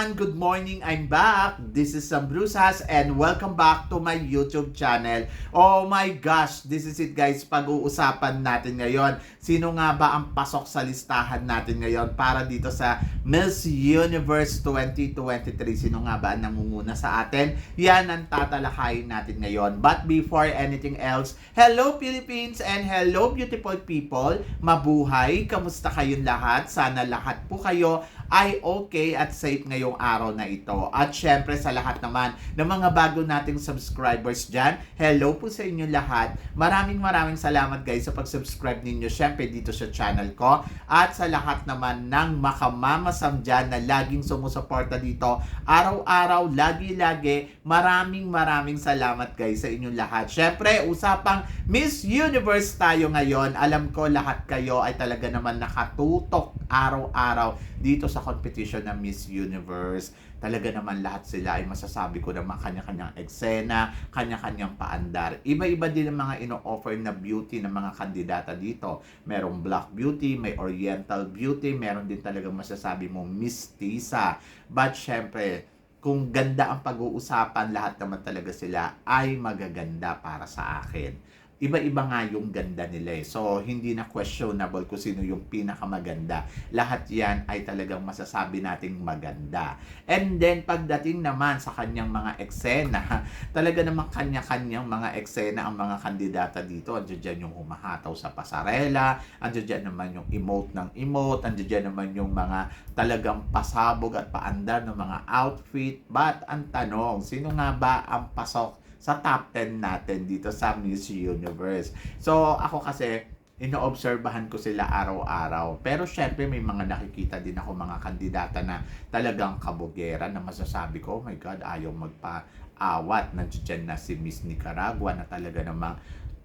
Everyone! Good morning! I'm back! This is Sam Brusas and welcome back to my YouTube channel. Oh my gosh! This is it guys. Pag-uusapan natin ngayon. Sino nga ba ang pasok sa listahan natin ngayon para dito sa Miss Universe 2023? Sino nga ba ang nangunguna sa atin? Yan ang tatalakayin natin ngayon. But before anything else, hello Philippines and hello beautiful people! Mabuhay! Kamusta kayong lahat? Sana lahat po kayo ay okay at safe ngayong araw na ito. At syempre sa lahat naman ng mga bago nating subscribers dyan, hello po sa inyo lahat. Maraming maraming salamat guys sa pag-subscribe ninyo syempre dito sa channel ko. At sa lahat naman ng makamamasam dyan na laging sumusuporta dito, araw-araw, lagi-lagi, maraming maraming salamat guys sa inyong lahat. Syempre, usapang Miss Universe tayo ngayon. Alam ko lahat kayo ay talaga naman nakatutok araw-araw dito sa competition ng Miss Universe. Talaga naman lahat sila ay masasabi ko naman kanya-kanyang eksena, kanya-kanyang paandar. Iba-iba din ang mga ino-offer na beauty ng mga kandidata dito. Merong black beauty, may oriental beauty, meron din talagang masasabi mo mistisa. But syempre, kung ganda ang pag-uusapan, lahat naman talaga sila ay magaganda para sa akin iba-iba nga yung ganda nila eh. So, hindi na questionable kung sino yung pinakamaganda. Lahat yan ay talagang masasabi nating maganda. And then, pagdating naman sa kanyang mga eksena, talaga naman kanya-kanyang mga eksena ang mga kandidata dito. Andiyan dyan yung humahataw sa pasarela, andiyan dyan naman yung emote ng emote, andiyan dyan naman yung mga talagang pasabog at paandar ng mga outfit. But, ang tanong, sino nga ba ang pasok sa top 10 natin dito sa Miss Universe. So, ako kasi, inoobserbahan ko sila araw-araw. Pero syempre may mga nakikita din ako mga kandidata na talagang kabugera na masasabi ko, oh my God, ayaw magpa-awat. Nandiyan na si Miss Nicaragua na talaga namang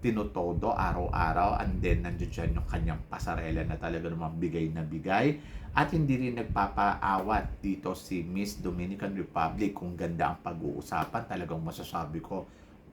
tinutodo araw-araw and then nandiyan yung kanyang pasarela na talaga namang bigay na bigay. At hindi rin nagpapaawat dito si Miss Dominican Republic kung ganda ang pag-uusapan. Talagang masasabi ko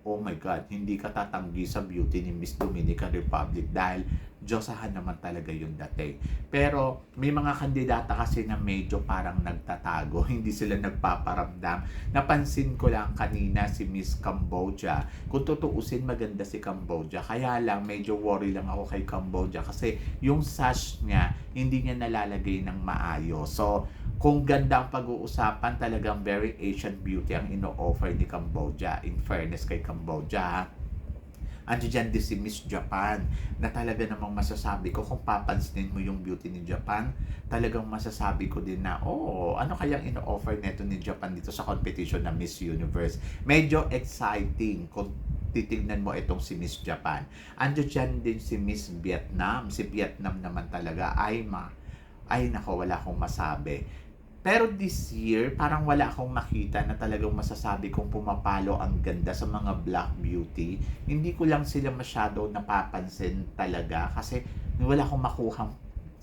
oh my God, hindi ka tatanggi sa beauty ni Miss Dominican Republic dahil Diyosahan naman talaga yung dating. Pero may mga kandidata kasi na medyo parang nagtatago, hindi sila nagpaparamdam. Napansin ko lang kanina si Miss Cambodia. Kung tutuusin maganda si Cambodia, kaya lang medyo worry lang ako kay Cambodia kasi yung sash niya hindi niya nalalagay ng maayos. So, kung ganda ang pag-uusapan, talagang very Asian beauty ang ino-offer ni Cambodia. In fairness kay Cambodia, Andiyan dyan din si Miss Japan na talaga namang masasabi ko kung papansinin mo yung beauty ni Japan, talagang masasabi ko din na, oh, ano kayang ino-offer neto ni Japan dito sa competition na Miss Universe. Medyo exciting kung titignan mo itong si Miss Japan. Andiyan dyan din si Miss Vietnam. Si Vietnam naman talaga ay ma ay nako wala akong masabi pero this year, parang wala akong makita na talagang masasabi kong pumapalo ang ganda sa mga black beauty. Hindi ko lang sila masyado napapansin talaga kasi wala akong makuhang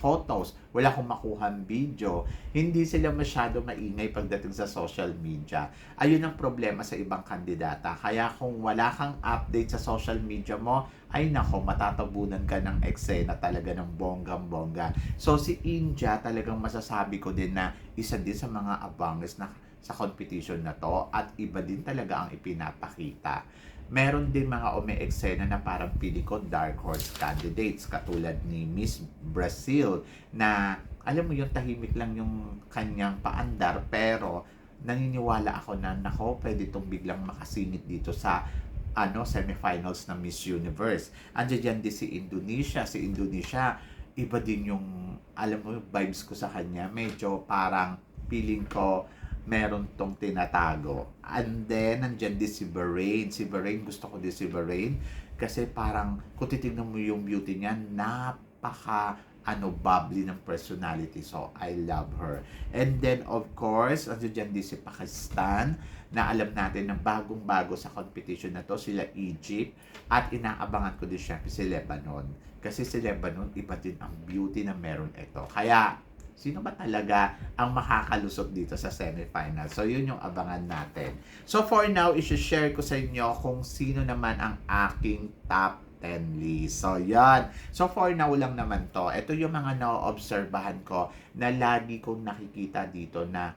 photos, wala akong makuhang video. Hindi sila masyado maingay pagdating sa social media. Ayun ang problema sa ibang kandidata. Kaya kung wala kang update sa social media mo, ay nako, matatabunan ka ng eksena talaga ng bonggang-bongga. So si India talagang masasabi ko din na isa din sa mga abanges na sa competition na to at iba din talaga ang ipinapakita meron din mga umi-eksena na parang pili ko dark horse candidates katulad ni Miss Brazil na alam mo yung tahimik lang yung kanyang paandar pero naniniwala ako na nako pwede itong biglang makasingit dito sa ano semifinals ng Miss Universe. Andiyan din si Indonesia. Si Indonesia, iba din yung, alam mo, vibes ko sa kanya. Medyo parang feeling ko meron tong tinatago. And then, nandyan din si Bahrain. Si Bahrain, gusto ko din si Bahrain. Kasi parang, kung titignan mo yung beauty niya, napaka ano, bubbly ng personality. So, I love her. And then, of course, andyan dyan din si Pakistan na alam natin na bagong-bago sa competition na to, sila Egypt. At inaabangan ko din syempre si Lebanon. Kasi si Lebanon, iba din ang beauty na meron ito. Kaya, sino ba talaga ang makakalusot dito sa semifinal. So, yun yung abangan natin. So, for now, isi-share ko sa inyo kung sino naman ang aking top 10 list. So, yan. So, for now lang naman to. Ito yung mga na-obserbahan ko na lagi kong nakikita dito na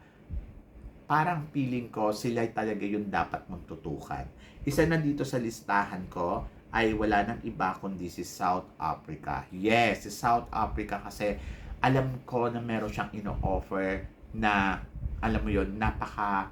parang feeling ko sila talaga yung dapat magtutukan. Isa na dito sa listahan ko ay wala nang iba kundi si South Africa. Yes, si South Africa kasi alam ko na meron siyang ino-offer na alam mo yon napaka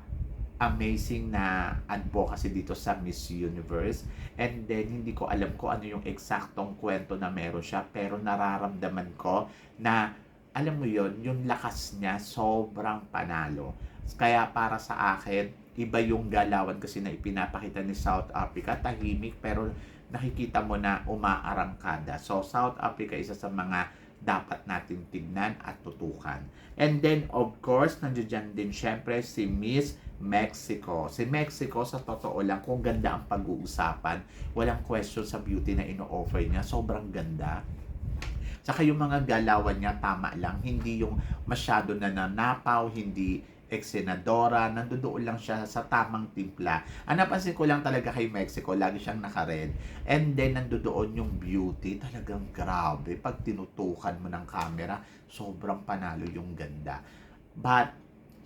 amazing na advocacy dito sa Miss Universe. And then, hindi ko alam ko ano yung eksaktong kwento na meron siya. Pero nararamdaman ko na, alam mo yon yung lakas niya sobrang panalo. Kaya para sa akin, iba yung galawan kasi na ipinapakita ni South Africa. Tahimik pero nakikita mo na umaarangkada. So, South Africa isa sa mga dapat natin tignan at tutukan. And then, of course, nandiyan din syempre si Miss Mexico. Si Mexico, sa totoo lang, kung ganda ang pag-uusapan, walang question sa beauty na ino-offer niya. Sobrang ganda. Saka yung mga galawan niya, tama lang. Hindi yung masyado na nanapaw, hindi eksenadora, nandoon lang siya sa tamang timpla. Ang napansin ko lang talaga kay Mexico, lagi siyang naka-red. And then, nandoon yung beauty, talagang grabe. Pag tinutukan mo ng camera, sobrang panalo yung ganda. But,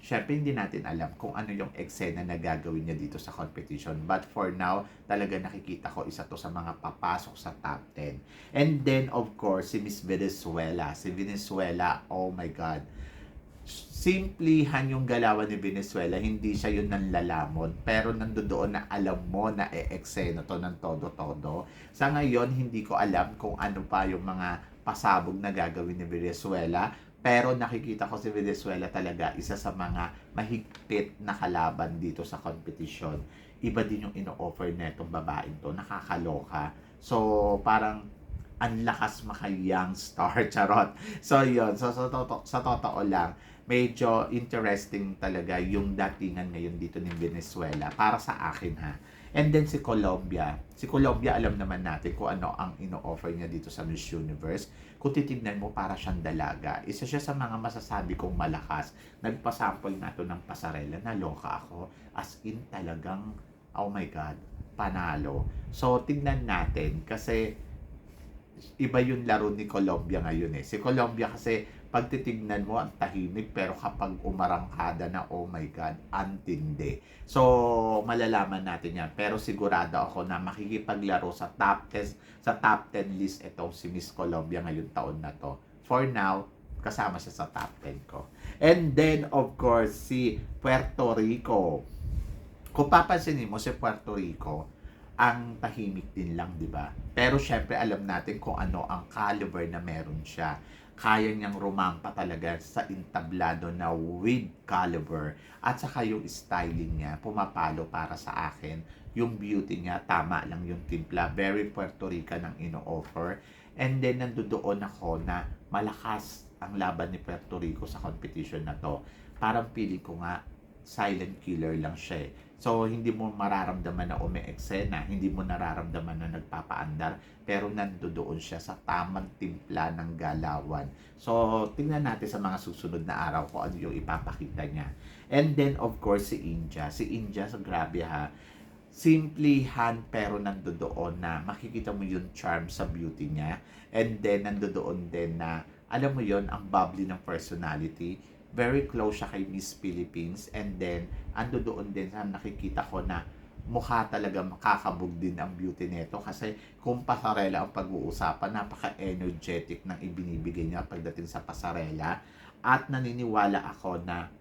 syempre hindi natin alam kung ano yung eksena na gagawin niya dito sa competition. But for now, talaga nakikita ko isa to sa mga papasok sa top 10. And then, of course, si Miss Venezuela. Si Venezuela, oh my God simplihan yung galawan ni Venezuela, hindi siya yung nanlalamon, pero nandoon na alam mo na e-eksena to ng todo-todo. Sa ngayon, hindi ko alam kung ano pa yung mga pasabog na gagawin ni Venezuela, pero nakikita ko si Venezuela talaga isa sa mga mahigpit na kalaban dito sa competition. Iba din yung ino-offer na itong babaeng to, nakakaloka. So, parang ang lakas maka young star, charot. So, yun. So, sa, to- sa totoo lang, medyo interesting talaga yung datingan ngayon dito ng Venezuela para sa akin ha. And then si Colombia. Si Colombia alam naman natin kung ano ang ino-offer niya dito sa Miss Universe. Kung titignan mo para siyang dalaga. Isa siya sa mga masasabi kong malakas. Nagpasample nga to ng pasarela. Naloka ako. As in talagang, oh my God, panalo. So tignan natin kasi iba yung laro ni Colombia ngayon eh. Si Colombia kasi pag titignan mo ang tahimik pero kapag umarangkada na oh my god, antindi. So malalaman natin yan. Pero sigurado ako na makikipaglaro sa top 10 sa top 10 list itong si Miss Colombia ngayong taon na to. For now, kasama siya sa top 10 ko. And then of course si Puerto Rico. Kung papansinin mo si Puerto Rico, ang tahimik din lang, di ba? Pero syempre alam natin kung ano ang caliber na meron siya. Kaya niyang rumampa talaga sa entablado na with caliber at saka yung styling niya pumapalo para sa akin. Yung beauty niya, tama lang yung timpla. Very Puerto Rican ang ino-offer. And then nandoon ako na malakas ang laban ni Puerto Rico sa competition na to. Parang pili ko nga silent killer lang siya eh. So, hindi mo mararamdaman na umi-eksena, hindi mo nararamdaman na nagpapaandar, pero nandoon siya sa tamang timpla ng galawan. So, tingnan natin sa mga susunod na araw kung ano yung ipapakita niya. And then, of course, si India. Si India, sa grabe ha, simplihan pero nandoon na makikita mo yung charm sa beauty niya. And then, nandoon din na, alam mo yon ang bubbly ng personality very close siya kay Miss Philippines and then ando doon din sa nakikita ko na mukha talaga makakabog din ang beauty nito kasi kung pasarela ang pag-uusapan napaka-energetic ng ibinibigay niya pagdating sa pasarela at naniniwala ako na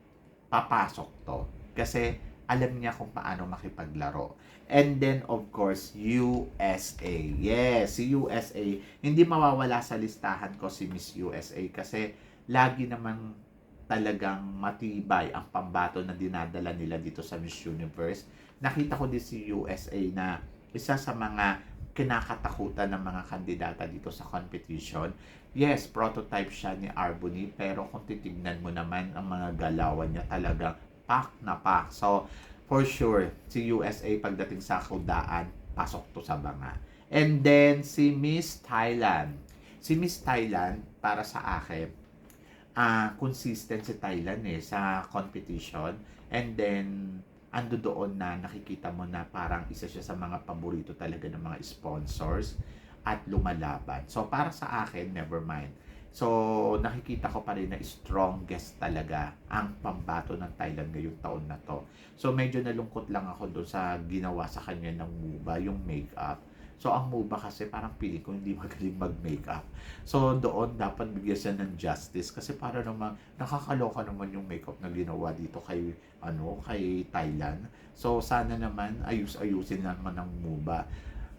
papasok to kasi alam niya kung paano makipaglaro. And then, of course, USA. Yes, si USA. Hindi mawawala sa listahan ko si Miss USA kasi lagi namang talagang matibay ang pambato na dinadala nila dito sa Miss Universe. Nakita ko din si USA na isa sa mga kinakatakutan ng mga kandidata dito sa competition. Yes, prototype siya ni Arbony, pero kung titignan mo naman ang mga galawan niya talaga pak na pak. So, for sure, si USA pagdating sa kudaan, pasok to sa banga. And then, si Miss Thailand. Si Miss Thailand, para sa akin, uh, consistent si Thailand eh sa competition. And then, ando doon na nakikita mo na parang isa siya sa mga paborito talaga ng mga sponsors at lumalaban. So, para sa akin, never mind. So, nakikita ko pa rin na strongest talaga ang pambato ng Thailand ngayong taon na to. So, medyo nalungkot lang ako doon sa ginawa sa kanya ng MUBA, yung makeup. So, ang MUBA kasi parang pili ko hindi magaling mag-makeup. So, doon dapat bigyan siya ng justice kasi para naman nakakaloka naman yung makeup na ginawa dito kay ano, kay Thailand. So, sana naman ayus-ayusin naman ng MUBA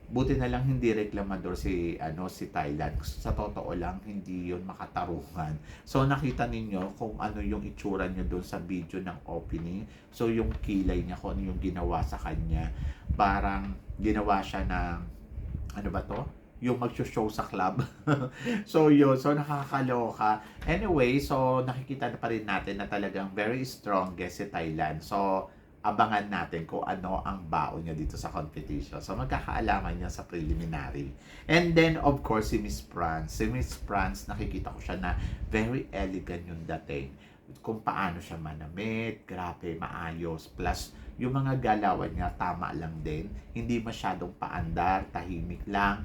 buti na lang hindi reklamador si ano si Thailand. Sa totoo lang hindi yon makatarungan. So nakita ninyo kung ano yung itsura niya doon sa video ng opening? So yung kilay niya kung ano yung ginawa sa kanya. Parang ginawa siya ng ano ba to yung mag-show sa club. so yun, so nakakaloka. Anyway, so nakikita na pa rin natin na talagang very strongest si Thailand. So abangan natin kung ano ang baon niya dito sa competition. So, magkakaalaman niya sa preliminary. And then, of course, si Miss France. Si Miss France, nakikita ko siya na very elegant yung dating. Kung paano siya manamit, grabe, maayos. Plus, yung mga galawan niya, tama lang din. Hindi masyadong paandar, tahimik lang.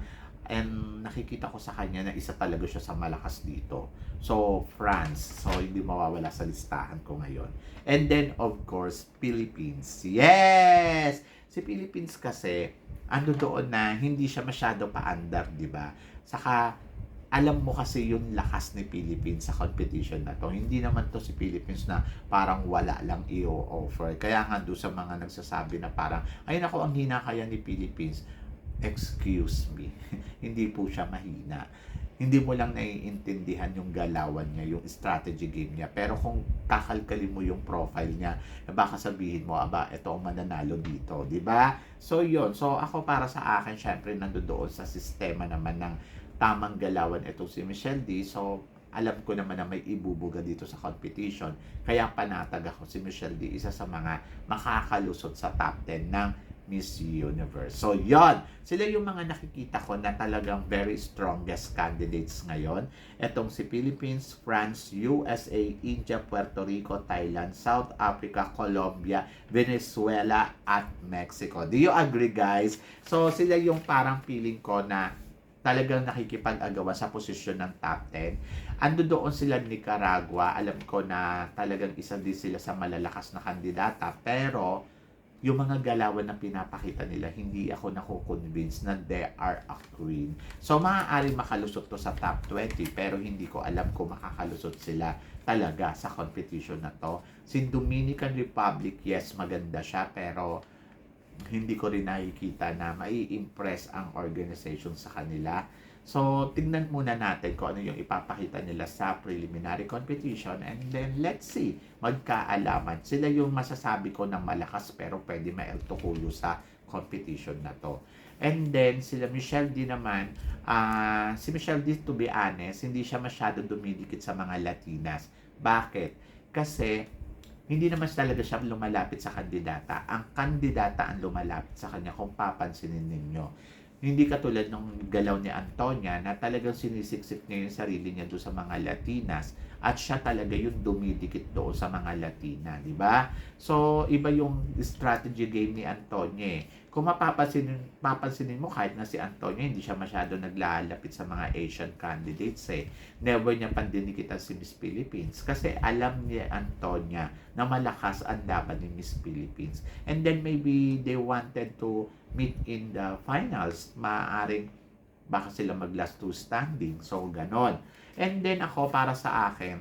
And nakikita ko sa kanya na isa talaga siya sa malakas dito. So, France. So, hindi mawawala sa listahan ko ngayon. And then, of course, Philippines. Yes! Si Philippines kasi, ano doon na hindi siya masyado paandar, di ba? Saka, alam mo kasi yung lakas ni Philippines sa competition na to. Hindi naman to si Philippines na parang wala lang i-offer. Kaya nga doon sa mga nagsasabi na parang, ayun ako, ang hina kaya ni Philippines. Excuse me. hindi po siya mahina hindi mo lang naiintindihan yung galawan niya, yung strategy game niya. Pero kung kakalkalin mo yung profile niya, baka sabihin mo, aba, ito ang mananalo dito, di ba? So, yun. So, ako para sa akin, syempre, nandoon sa sistema naman ng tamang galawan ito si Michelle D. So, alam ko naman na may ibubuga dito sa competition. Kaya panatag ako si Michelle D. Isa sa mga makakalusot sa top 10 ng Miss Universe. So, yon Sila yung mga nakikita ko na talagang very strongest candidates ngayon. Etong si Philippines, France, USA, India, Puerto Rico, Thailand, South Africa, Colombia, Venezuela, at Mexico. Do you agree, guys? So, sila yung parang feeling ko na talagang nakikipag-agawa sa posisyon ng top 10. Ando doon sila Nicaragua. Alam ko na talagang isa din sila sa malalakas na kandidata. Pero, yung mga galawan na pinapakita nila, hindi ako nako-convince na they are a queen. So, maaari makalusot to sa top 20, pero hindi ko alam kung makakalusot sila talaga sa competition na to. Si Dominican Republic, yes, maganda siya, pero hindi ko rin nakikita na mai-impress ang organization sa kanila. So, tingnan muna natin kung ano yung ipapakita nila sa preliminary competition and then let's see, magkaalaman. Sila yung masasabi ko ng malakas pero pwede maeltukulo sa competition na to. And then, sila Michelle D naman, uh, si Michelle D, to be honest, hindi siya masyado dumidikit sa mga Latinas. Bakit? Kasi, hindi naman talaga siya lumalapit sa kandidata. Ang kandidata ang lumalapit sa kanya kung papansinin ninyo hindi katulad ng galaw ni Antonia na talagang sinisiksik niya yung sarili niya doon sa mga Latinas at siya talaga yung dumidikit doon sa mga Latina, di ba? So, iba yung strategy game ni Antonia eh. Kung mapapansinin, mapapansinin mo kahit na si Antonia, hindi siya masyado naglalapit sa mga Asian candidates eh. Never niya pandinikitan si Miss Philippines kasi alam ni Antonia na malakas ang laban ni Miss Philippines. And then maybe they wanted to meet in the finals, maaaring baka sila mag last two standing. So, ganon. And then ako, para sa akin,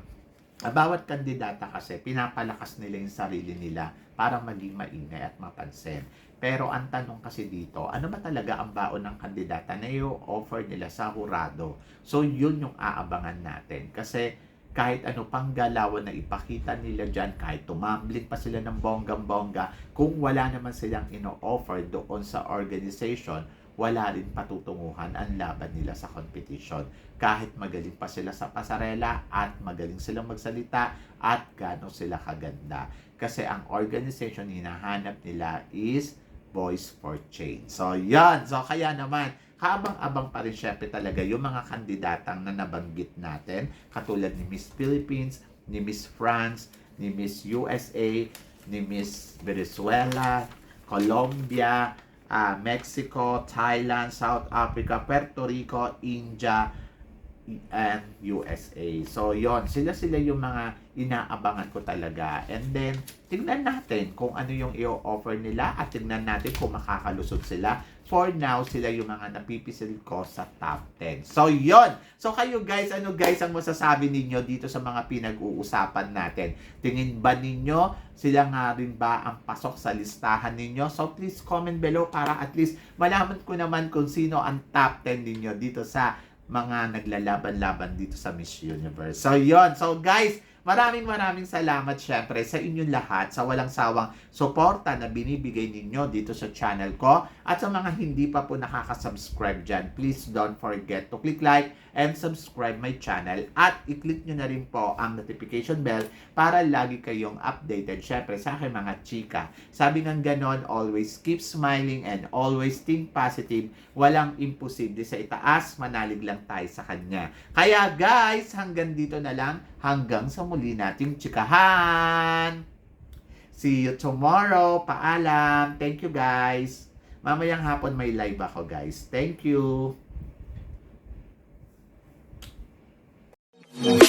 ah, bawat kandidata kasi, pinapalakas nila yung sarili nila para maging maingay at mapansin. Pero ang tanong kasi dito, ano ba talaga ang baon ng kandidata na i-offer nila sa hurado? So, yun yung aabangan natin. Kasi, kahit ano pang galawan na ipakita nila dyan, kahit tumambling pa sila ng bonggang-bongga, kung wala naman silang ino-offer doon sa organization, wala rin patutunguhan ang laban nila sa competition. Kahit magaling pa sila sa pasarela at magaling silang magsalita at gano'n sila kaganda. Kasi ang organization hinahanap nila is Voice for Change. So, yan. So, kaya naman, habang-abang pa rin syempre talaga yung mga kandidatang na nabanggit natin, katulad ni Miss Philippines, ni Miss France, ni Miss USA, ni Miss Venezuela, Colombia, uh, Mexico, Thailand, South Africa, Puerto Rico, India, and USA. So, yon sila sila yung mga inaabangan ko talaga. And then, tingnan natin kung ano yung i-offer nila at tingnan natin kung makakalusot sila. For now, sila yung mga napipisil ko sa top 10. So, yon So, kayo guys, ano guys ang masasabi ninyo dito sa mga pinag-uusapan natin? Tingin ba ninyo sila nga rin ba ang pasok sa listahan ninyo? So, please comment below para at least malaman ko naman kung sino ang top 10 ninyo dito sa mga naglalaban-laban dito sa Miss Universe. So, yon So, guys, maraming maraming salamat syempre sa inyong lahat sa walang sawang suporta na binibigay ninyo dito sa channel ko. At sa mga hindi pa po nakaka-subscribe dyan, please don't forget to click like and subscribe my channel. At i-click nyo na rin po ang notification bell para lagi kayong updated syempre sa aking mga chika. Sabi ng ganon, always keep smiling and always think positive. Walang imposible sa itaas, manalig lang tayo sa kanya. Kaya guys, hanggang dito na lang. Hanggang sa muli nating chikahan. See you tomorrow. Paalam. Thank you guys. Mamayang hapon may live ako guys. Thank you. Mm-hmm.